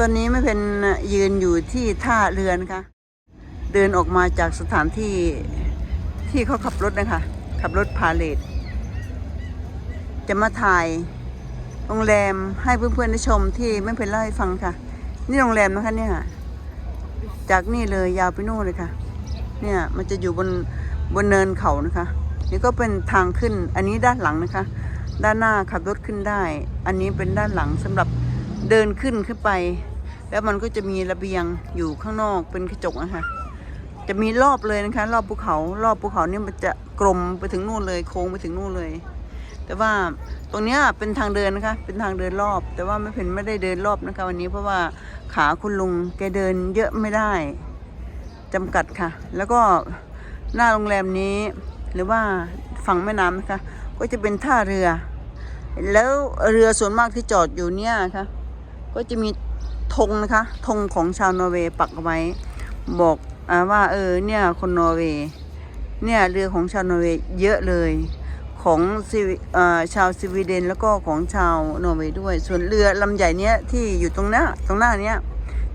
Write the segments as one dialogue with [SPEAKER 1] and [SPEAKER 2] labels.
[SPEAKER 1] ตอนนี้ไม่เป็นยืนอยู่ที่ท่าเรือนะคะ เดินออกมาจากสถานที่ที่เขาขับรถนะคะ ขับรถพาเลทจะมาถ่ายโรงแรมให้เพื่อนๆได้ชมที่ไม่เป็นเล่าให้ฟังค่ะ นี่โรงแรมนะคะเนี่ยจากนี่เลยยาวไปนู่นเลยค่ะ เนี่ยมันจะอยู่บนบนเนินเขานะคะ นี่ก็เป็นทางขึ้นอันนี้ด้านหลังนะคะ ด้านหน้าขับรถขึ้นได้ อันนี้เป็นด้านหลังสำหรับ เดินขึ้นขึ้นไป แล้วมันก็จะมีระเบียงอยู่ข้างนอกเป็นกระจกนะคะจะมีรอบเลยนะคะ รอบภูเขา รอบภูเขานี่มันจะกลมไปถึงนู่นเลย โค้งไปถึงนู่นเลย แต่ว่าตรงเนี้ยเป็นทางเดินนะคะ เป็นทางเดินรอบ แต่ว่าไม่เป็นไม่ได้เดินรอบนะคะ วันนี้เพราะว่าขาคุณลุงแกเดินเยอะไม่ได้จำกัดค่ะ แล้วก็หน้าโรงแรมนี้ หรือว่าฝั่งแม่น้ำนะคะ ก็จะเป็นท่าเรือ แล้วเรือส่วนมากที่จอดอยู่เนี่ยค่ะ ก็จะมีธงนะคะธงของชาวนอร์เวย์ปักเอาไว้ บอกอว่าเออเนี่ยคนนอร์เวย์เนี่ยเรือของชาวนอร์เวย์เยอะเลยของอชาวสวีเดนแล้วก็ของชาวนอร์เวย์ด้วย ส่วนเรือลำใหญ่เนี้ยที่อยู่ตรงหน้าตรงหน้าเนี้ย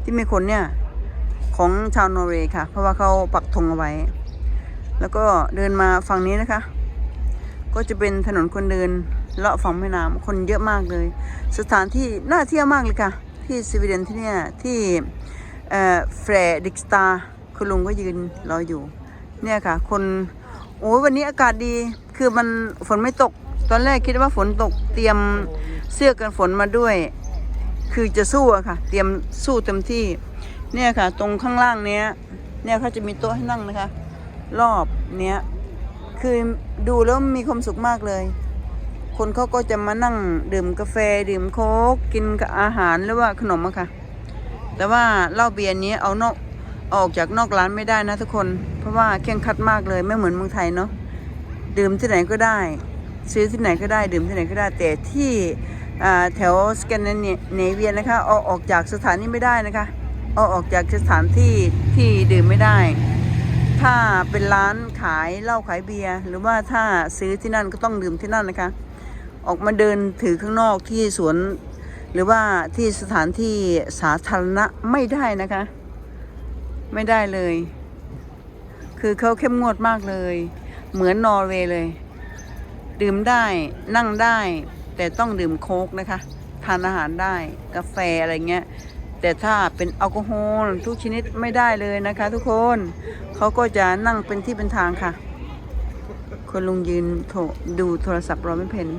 [SPEAKER 1] ที่มีคนเนี่ยของชาวนอร์เวย์ค่ะ เพราะว่าเขาปักธงเอาไว้ แล้วก็เดินมาฝั่งนี้นะคะ ก็จะเป็นถนนคนเดิน เลาะฝั่งแม่น้ำคนเยอะมากเลย สถานที่น่าเที่ยวมากเลยค่ะ ที่สวีเดนที่เนี่ยที่แฟรดิกสตาคุณลุงก็ยืนรออยู่ เนี่ยค่ะ คนโอ้ยวันนี้อากาศดีคือมันฝนไม่ตก ตอนแรกคิดว่าฝนตกเตรียมเสื้อกันฝนมาด้วย คือจะสู้อะค่ะ เตรียมสู้เต็มที่ เนี่ยค่ะ ตรงข้างล่างเนี้ย เนี่ยเขาจะมีโต๊ะให้นั่งนะคะ รอบเนี้ยคือดูแล้วมีความสุขมากเลย คนเขาก็จะมานั่งดื่มกาแฟดื่มโค้กกินกับอาหารหรือว่าขนมอะค่ะ แต่ว่าเหล้าเบียร์นี้เอานอกออกจากนอกร้านไม่ได้นะทุกคน เพราะว่าเคร่งคัดมากเลยไม่เหมือนเมืองไทยเนาะดื่มที่ไหนก็ได้ ซื้อที่ไหนก็ได้ดื่มที่ไหนก็ได้แต่ที่แถวสแกนเนเวียนะคะเอาออกจากสถานนี้ไม่ได้นะคะเอาออกจากสถานที่ที่ดื่มไม่ได้ ถ้าเป็นร้านขายเหล้าขายเบียร์หรือว่าถ้าซื้อที่นั่นก็ต้องดื่มที่นั่นนะคะ ออกมาเดินถือข้างนอกที่สวน หรือว่าที่สถานที่สาธารณะไม่ได้นะคะ ไม่ได้เลย คือเขาเข้มงวดมากเลย เหมือนนอร์เวย์เลย ดื่มได้นั่งได้ แต่ต้องดื่มโค้กนะคะ ทานอาหารได้กาแฟอะไรเงี้ยแต่ถ้าเป็นแอลกอฮอล์ทุกชนิดไม่ได้เลยนะคะ ทุกคนเขาก็จะนั่งเป็นที่เป็นทางค่ะคนลุงยืนโถดูโทรศัพท์รอไม่เพน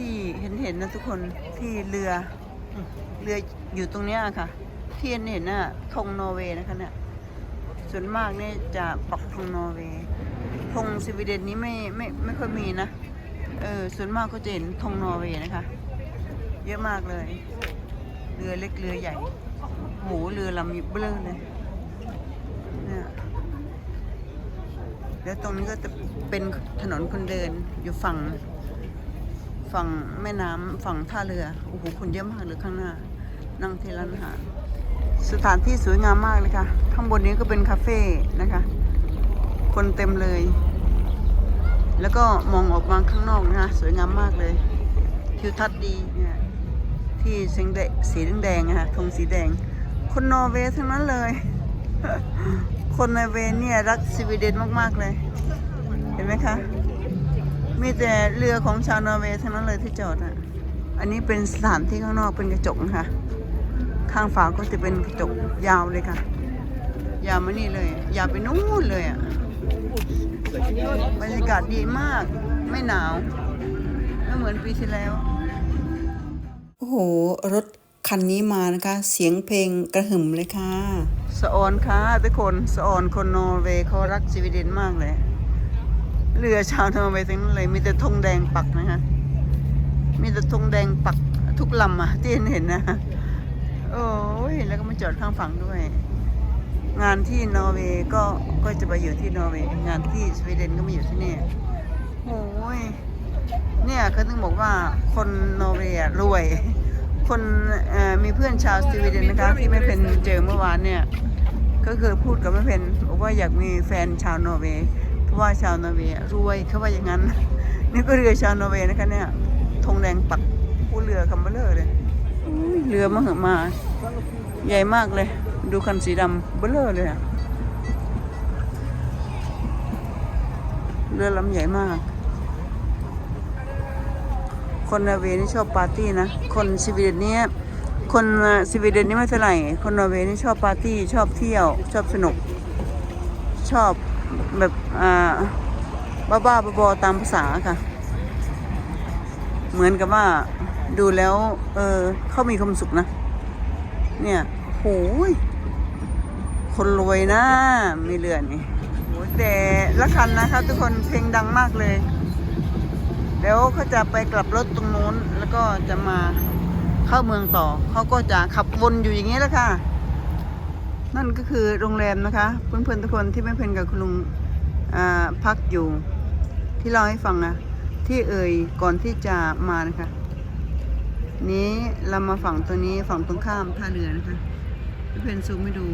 [SPEAKER 1] ที่เห็นเห็นนะทุกคนที่เรือ เรืออยู่ตรงเนี้ยค่ะ ที่เห็นเห็นน่ะธงนอร์เวย์นะคะเนี่ยส่วนมากเนี่ยจะปักธงนอร์เวย์ธงสวีเดนนี้ไม่ไม่ไม่ค่อยมีนะเออส่วนมากก็จะเห็นธงนอร์เวย์นะคะ เยอะมากเลย เรือเล็กเรือใหญ่โหเรือลำเบลอเลยเนี่ยแล้วตรงนี้ก็จะเป็นถนนคนเดินอยู่ฝั่ง ฝั่งแม่น้ำฝั่งท่าเรือ โอ้โหคนเยอะมากเลยข้างหน้า นั่งที่ร้านอาหาร สถานที่สวยงามมากเลยค่ะ ข้างบนนี้ก็เป็นคาเฟ่นะคะ คนเต็มเลย แล้วก็มองออกมาข้างนอกนะคะ สวยงามมากเลย ทิวทัศน์ดีเนี่ยที่สีแดงสีแดงๆอะค่ะธงสีแดง คนนอร์เวย์ทั้งนั้นเลย คนนอร์เวย์เนี่ยรักสวีเดนมากๆเลย เห็นไหมคะ มีแต่เรือของชาวนอร์เวย์ทั้งนั้นเลยที่จอดอะ อันนี้เป็นสถานที่ข้างนอกเป็นกระจกนะคะข้างฝาก็จะเป็นกระจกยาวเลยค่ะ ยาวมานี่เลย ยาวไปนู่นเลยอะ บรรยากาศดีมาก ไม่หนาว ไม่เหมือนปีที่แล้ว โอ้โห รถคันนี้มานะคะ เสียงเพลงกระหึ่มเลยค่ะ สะออนค่ะทุกคน สะออนคนนอร์เวย์เขารักสวีเดนมากเลย เรือชาวนอร์เวย์ทั้งนั้นเลยมีแต่ธงแดงปักนะคะมีแต่ธงแดงปักทุกลำอะที่เห็นเห็นนะโอ้ยแล้วก็มาจอดข้างฝั่งด้วย งานที่นอร์เวย์ก็ก็จะไปอยู่ที่นอร์เวย์งานที่สวีเดนก็มาอยู่ที่นี่โอ้ยเนี่ยเขาถึงบอกว่าคนนอร์เวย์อะรวย คนเอ่อมีเพื่อนชาวสวีเดนนะคะที่ไม่เป็นเจอเมื่อวานเนี่ยก็คือพูดกับไม่เป็นบอกว่าอยากมีแฟนชาวนอร์เวย์ เพราะว่าชาวนอร์เวย์รวยเขาว่าอย่างนั้น นี่ก็เรือชาวนอร์เวย์นะคะเนี่ยธงแดงปักผู้เรือคำเบลเลยอุ้ยเรือมาเหอะมา ใหญ่มากเลย ดูคันสีดำเบ้อเลอเลยอะเรือลำใหญ่มาก คนนอร์เวย์นี่ชอบปาร์ตี้นะ คนสวีเดนเนี่ยคนสวีเดนนี่ไม่เท่าไหร่ คนนอร์เวย์นี่ชอบปาร์ตี้ ชอบเที่ยว ชอบสนุก ชอบ แบบบ้าๆบอๆตามภาษาค่ะ เหมือนกับว่าดูแล้ว เออเขามีความสุขนะ เนี่ยโหยคนรวยนะมีเรือนนี่โหแต่ละคันนะคะ ทุกคนเพลงดังมากเลย เดี๋ยวเขาจะไปกลับรถตรงนู้น แล้วก็จะมาเข้าเมืองต่อ เขาก็จะขับวนอยู่อย่างนี้แหล้วค่ะ นั่นก็คือโรงแรมนะคะ เพื่อนๆทุกคนที่แม่เพนกับคุณลุงอ่าพักอยู่ ที่เล่าให้ฟังนะที่เอ่ยก่อนที่จะมานะคะ นี้เรามาฝั่งตัวนี้ฝั่งตรงข้ามท่าเรือนะคะพี่เพนซูมให้ดู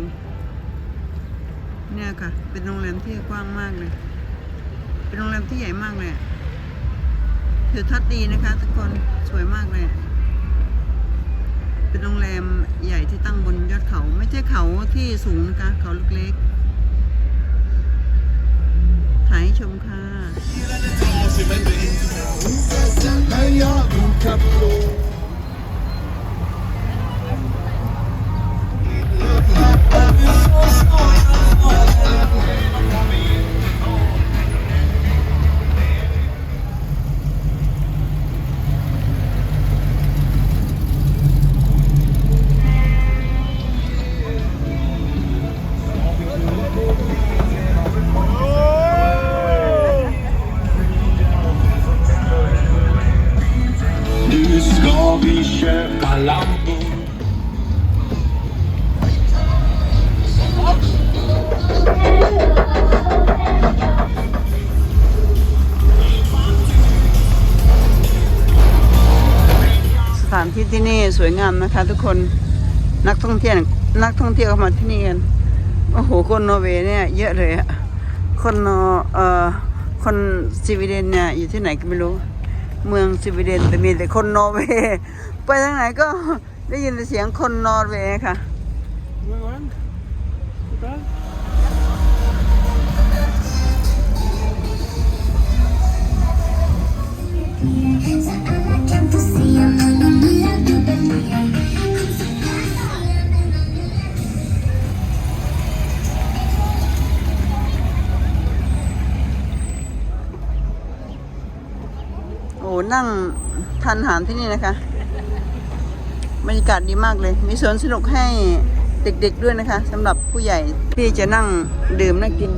[SPEAKER 1] เนี่ยค่ะ เป็นโรงแรมที่กว้างมากเลย เป็นโรงแรมที่ใหญ่มากเลยถือทัศน์ดีนะคะ ทุกคนสวยมากเลย เป็นโรงแรมใหญ่ที่ตั้งบนยอดเขา ไม่ใช่เขาที่สูงนะคะเขาเล็กๆถ่ายให้ชมค่ะ ถานที่ที่นี่สวยงามนะคะ ทุกคนนักท่องเที่ยวนักท่องเที่ยวเข้ามาที่นี่กันโอ้โหคนนอร์เวย์เนี่ยเยอะเลยอะคนนอเอ่อคนสวีเดนเนี่ยอยู่ที่ไหนก็ไม่รู้ เมืองสวีเดนแต่มีแต่คนนอร์เวย์ไปทางไหนก็ได้ยินเสียงคนนอร์เวย์ค่ะ อ้นั่งทานอาหารที่นี่นะคะ บรรยากาศดีมากเลย มีสวนสนุกให้เด็กๆด้วยนะคะสำหรับผู้ใหญ่ที่จะนั่งดื่มนั่งกิน